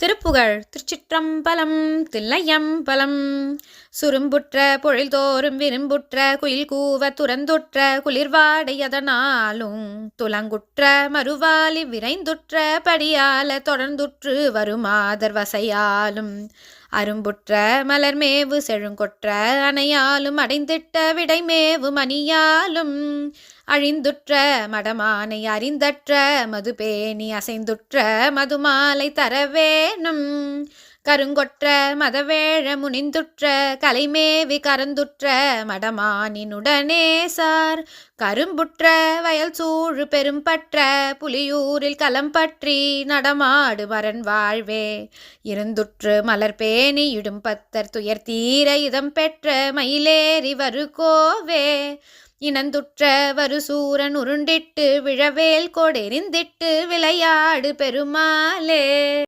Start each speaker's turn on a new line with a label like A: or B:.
A: திருப்புகழ் திருச்சிற்றம்பலம் தில்லையம்பலம். சுரும்புற்ற பொழில் தோறும் விரும்புற்ற குயில் கூவ துறந்துற்ற குளிர்வாடையதனாலும் துலங்குற்ற மறுவாலி விரைந்துற்ற படியால தொடர்ந்துற்று வருமாதர் வசையாலும் அரும்புற்ற மலர்மேவு செழுங்கொற்ற அணையாலும் அடைந்திட்ட விடைமேவு மணியாலும். அழிந்துற்ற மடமானை அறிந்தற்ற மதுபேணி அசைந்துற்ற மதுமாலை தரவேணும் கருங்கொற்ற மதவேழ முனிந்துற்ற கலைமேவி கரந்துற்ற மடமானினுடனே சார். கரும்புற்ற வயல் சூழு பெரும்பற்ற புலியூரில் களம் பற்றி நடமாடு வரன் வாழ்வே. இருந்துற்று மலர் பேணி பத்தர் துயர் தீர இதம் பெற்ற மயிலேறி வரு கோவே இனந்துற்ற வருசூரன் உருண்டிட்டு விழவேல் கொடெறிந்திட்டு விளையாடு பெருமாளே.